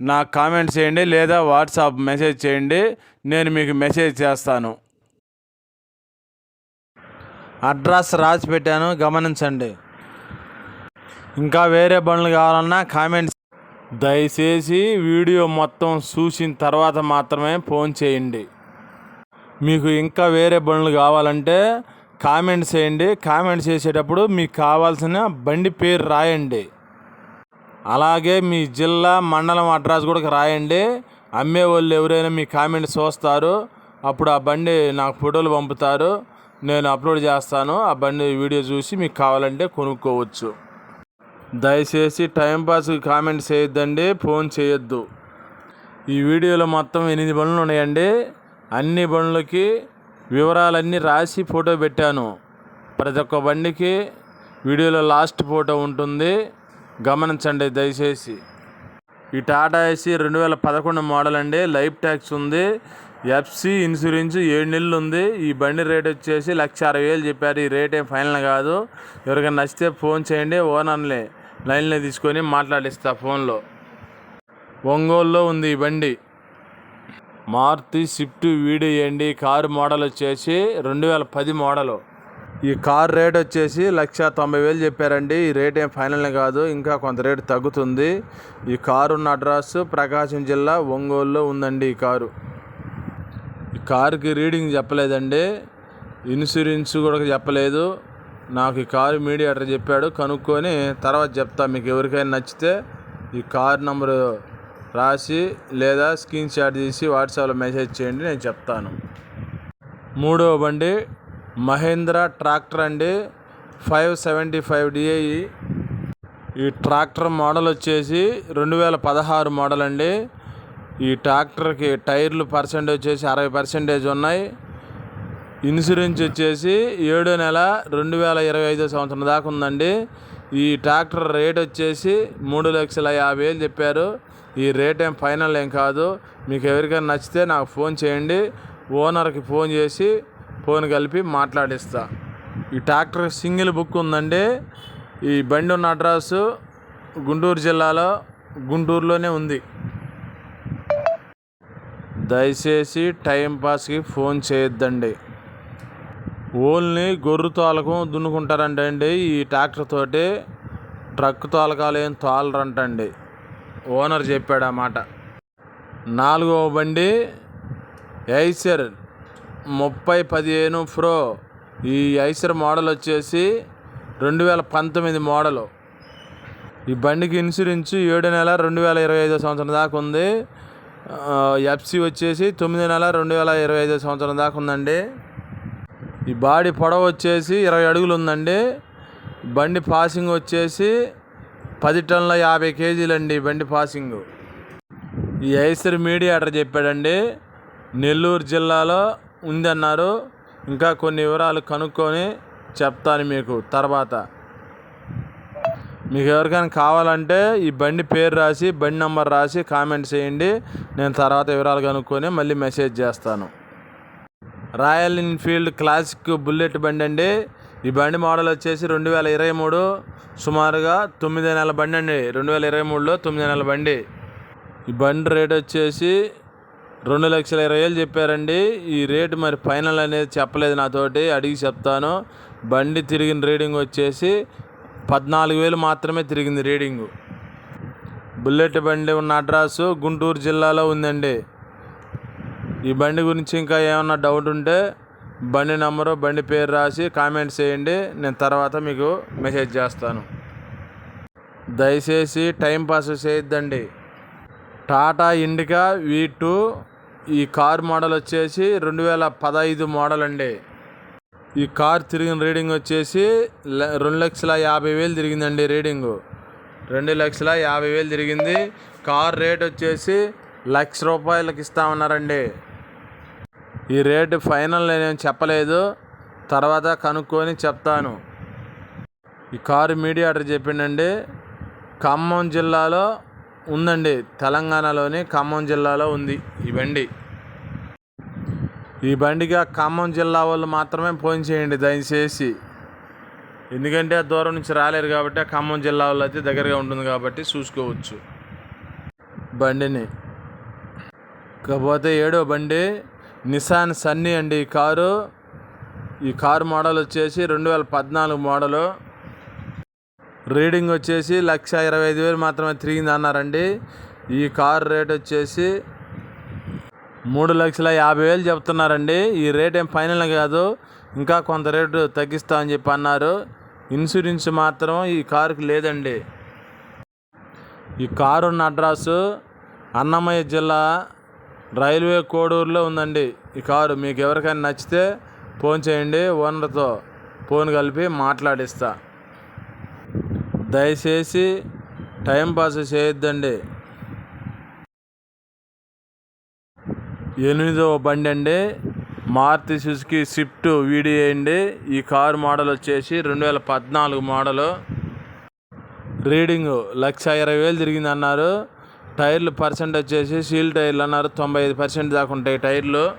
నాకు కామెంట్ చేయండి లేదా వాట్సాప్ మెసేజ్ చేయండి నేను మీకు మెసేజ్ చేస్తాను. అడ్రస్ రాసి పెట్టాను గమనించండి. ఇంకా వేరే బండ్లు కావాలన్నా కామెంట్స్. దయచేసి వీడియో మొత్తం చూసిన తర్వాత మాత్రమే ఫోన్ చేయండి. మీకు ఇంకా వేరే బండ్లు కావాలంటే కామెంట్స్ చేయండి. కామెంట్ చేసేటప్పుడు మీకు కావాల్సిన బండి పేరు రాయండి. అలాగే మీ జిల్లా మండలం అడ్రస్ కూడా రాయండి. అమ్మే వాళ్ళు ఎవరైనా మీ కామెంట్ చూస్తారు. అప్పుడు ఆ బండి నాకు ఫోటోలు పంపుతారు. నేను అప్లోడ్ చేస్తాను. ఆ బండి వీడియో చూసి మీకు కావాలంటే కొనుక్కోవచ్చు. దయచేసి టైంపాస్ కామెంట్ చేయొద్దండి. ఫోన్ చేయొద్దు. ఈ వీడియోలో మొత్తం ఎనిమిది బండ్లు ఉన్నాయండి. అన్ని బండ్లకి వివరాలన్నీ రాసి ఫోటో పెట్టాను. ప్రతి ఒక్క బండికి వీడియోలో లాస్ట్ ఫోటో ఉంటుంది. గమనించండి దయచేసి. ఈ టాటా ఏసీ రెండు వేల పదకొండు మోడల్ అండి. లైఫ్ ట్యాక్స్ ఉంది. ఎఫ్సి ఇన్సూరెన్స్ ఏడు నెలలు ఉంది. ఈ బండి రేట్ వచ్చేసి లక్ష అరవై వేలు చెప్పారు. ఈ రేట్ ఏం ఫైనల్ కాదు. ఎవరికైనా నచ్చితే ఫోన్ చేయండి. ఓనర్ని లైన్లో తీసుకొని మాట్లాడిస్తా ఫోన్లో ఒంగోలులో ఉంది ఈ బండి. మారుతి స్విఫ్ట్ వీడియో అండి. కారు మోడల్ వచ్చేసి రెండు వేల పది మోడలు ఈ కార్ రేట్ వచ్చేసి లక్ష తొంభై వేలు చెప్పారండి. ఈ రేట్ ఏం ఫైనల్ కాదు. ఇంకా కొంత రేటు తగ్గుతుంది. ఈ కారు ఉన్న అడ్రస్ ప్రకాశం జిల్లా ఒంగోలులో ఉందండి ఈ కారు. ఈ కారుకి రీడింగ్ చెప్పలేదండి. ఇన్సూరెన్స్ కూడా చెప్పలేదు. నాకు ఈ కారు మీడియేటర్ చెప్పాడు. కనుక్కొని తర్వాత చెప్తా. మీకు ఎవరికైనా నచ్చితే ఈ కార్ నంబరు రాసి లేదా స్క్రీన్ షాట్ తీసి వాట్సాప్లో మెసేజ్ చేయండి. నేను చెప్తాను. మూడవ బండి మహేంద్ర ట్రాక్టర్ అండి ఫైవ్ సెవెంటీ ఫైవ్ డిఐ ఈ ట్రాక్టర్ మోడల్ వచ్చేసి రెండు వేల పదహారు మోడల్ అండి. ఈ ట్రాక్టర్కి టైర్లు పర్సెంటేజ్ వచ్చేసి అరవై పర్సెంటేజ్ ఉన్నాయి. ఇన్సూరెన్స్ వచ్చేసి ఏడో నెల రెండు వేల ఇరవై ఐదో సంవత్సరం దాకా ఉందండి. ఈ ట్రాక్టర్ రేట్ వచ్చేసి మూడు లక్షల యాభై వేలు చెప్పారు. ఈ రేట్ ఏం ఫైనల్ ఏం కాదు. మీకు ఎవరికైనా నచ్చితే నాకు ఫోన్ చేయండి. ఓనర్కి ఫోన్ చేసి ఫోన్ కలిపి మాట్లాడిస్తా. ఈ ట్రాక్టర్ సింగిల్ బుక్ ఉందండి. ఈ బండి ఉన్న అడ్రస్ గుంటూరు జిల్లాలో గుంటూరులోనే ఉంది. దయచేసి టైంపాస్కి ఫోన్ చేయొద్దండి. ఓన్లీ గొర్రె తోలకం దున్నుకుంటారంట అండి ఈ ట్రాక్టర్ తోటి ట్రక్ తోలకాలు ఏం తోలరంటండి. ఓనర్ చెప్పాడు ఆ మాట. నాలుగవ బండి ఐసర్ ముప్పై పదిహేను ప్రో ఈ ఐసర్ మోడల్ వచ్చేసి రెండు వేల పంతొమ్మిది మోడలు. ఈ బండికి ఇన్సూరెన్స్ ఏడు నెల రెండు వేల ఇరవై ఐదో సంవత్సరం దాకా ఉంది. ఎఫ్సి వచ్చేసి తొమ్మిది నెల రెండు వేల ఇరవై ఐదో సంవత్సరం దాకా ఉందండి. ఈ బాడీ పొడవు వచ్చేసి ఇరవై అడుగులు ఉందండి. బండి పాసింగ్ వచ్చేసి పది టన్నుల యాభై కేజీలండి బండి పాసింగ్. ఈ ఐసర్ మీడియాటర్ చెప్పాడండి. నెల్లూరు జిల్లాలో ఉందన్నారు. ఇంకా కొన్ని వివరాలు కనుక్కొని చెప్తాను మీకు తర్వాత. మీకు ఎవరికైనా కావాలంటే ఈ బండి పేరు రాసి బండి నెంబర్ రాసి కామెంట్ చేయండి. నేను తర్వాత వివరాలు కనుక్కొని మళ్ళీ మెసేజ్ చేస్తాను. రాయల్ ఎన్ఫీల్డ్ క్లాసిక్ బుల్లెట్ బండి అండి. ఈ బండి మోడల్ వచ్చేసి రెండు వేల ఇరవై మూడు. సుమారుగా తొమ్మిది నెలల బండి అండి. రెండు వేల ఇరవై మూడులో తొమ్మిది నెలల బండి. ఈ బండి రేట్ వచ్చేసి రెండు లక్షల ఇరవై వేలు చెప్పారండి. ఈ రేటు మరి ఫైనల్ అనేది చెప్పలేదు నాతోటి అడిగి చెప్తాను. బండి తిరిగిన రీడింగ్ వచ్చేసి పద్నాలుగు వేలు మాత్రమే తిరిగింది రీడింగు. బుల్లెట్ బండి ఉన్న అడ్రస్ గుంటూరు జిల్లాలో ఉందండి. ఈ బండి గురించి ఇంకా ఏమన్నా డౌట్ ఉంటే బండి నెంబరు బండి పేరు రాసి కామెంట్ చేయండి. నేను తర్వాత మీకు మెసేజ్ చేస్తాను. దయచేసి టైం పాస్ చేయొద్దండి. టాటా ఇండికా వీ టూ ఈ కార్ మోడల్ వచ్చేసి రెండు వేల పదహైదు మోడల్ అండి. ఈ కార్ తిరిగిన రీడింగ్ వచ్చేసి ల- రెండు లక్షల యాభై వేలు తిరిగిందండి రీడింగు. రెండు లక్షల యాభై వేలు తిరిగింది. కార్ రేట్ వచ్చేసి లక్ష రూపాయలకి ఇస్తామన్నారండి. ఈ రేటు ఫైనల్ నేను చెప్పలేదు. తర్వాత కనుక్కొని చెప్తాను. ఈ కారు మీడియాటర్ చెప్పిండండి ఖమ్మం జిల్లాలో ఉందండి. తెలంగాణలోని ఖమ్మం జిల్లాలో ఉంది ఈ బండి. ఈ బండిగా ఖమ్మం జిల్లా వాళ్ళు మాత్రమే ఫోన్ చేయండి దయచేసి. ఎందుకంటే ఆ దూరం నుంచి రాలేరు కాబట్టి ఆ ఖమ్మం జిల్లా వాళ్ళు అయితే దగ్గరగా ఉంటుంది కాబట్టి చూసుకోవచ్చు. బండిని. కాకపోతే ఏడో బండి నిసాన్ సన్నీ అండి ఈ కారు. ఈ కారు మోడల్ వచ్చేసి రెండు వేల పద్నాలుగు మోడలు రీడింగ్ వచ్చేసి లక్ష ఇరవై ఐదు వేలు మాత్రమే తిరిగింది అన్నారండి ఈ కారు రేట్ వచ్చేసి మూడు లక్షల యాభై వేలు చెప్తున్నారండి. ఈ రేట్ ఏం ఫైనల్ కాదు. ఇంకా కొంత రేటు తగ్గిస్తా అని చెప్పి అన్నారు. ఇన్సూరెన్స్ మాత్రం ఈ కారుకి లేదండి. ఈ కారు ఉన్న అడ్రస్సు అన్నమయ్య జిల్లా రైల్వే కోడూరులో ఉందండి. ఈ కారు మీకు ఎవరికైనా నచ్చితే ఫోన్ చేయండి. ఓనర్తో ఫోన్ కలిపి మాట్లాడిస్తా. దయచేసి టైం పాస్ చేయొద్దండి. ఎనిమిదవ బండి అండి. మారుతి సుజుకి స్విఫ్ట్ వీడియో అండి. ఈ కారు మోడల్ వచ్చేసి రెండు వేల పద్నాలుగు మోడలు. రీడింగ్ లక్ష ఇరవై వేలు తిరిగింది అన్నారు. టైర్లు పర్సెంట్ వచ్చేసి సీల్ టైర్లు అన్నారు. తొంభై ఐదు పర్సెంట్ దాకా ఉంటాయి టైర్లు.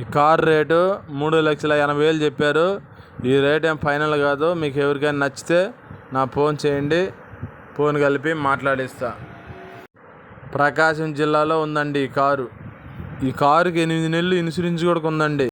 ఈ కార్ రేటు మూడు లక్షల ఎనభై వేలు చెప్పారు. ఈ రేట్ ఏం ఫైనల్ కాదు. మీకు ఎవరికైనా నచ్చితే నా ఫోన్ చేయండి. ఫోన్ కలిపి మాట్లాడిస్తా. ప్రకాశం జిల్లాలో ఉందండి ఈ కారు. ఈ కారుకి ఎనిమిది నెలలు ఇన్సూరెన్స్ కూడా ఉందండి.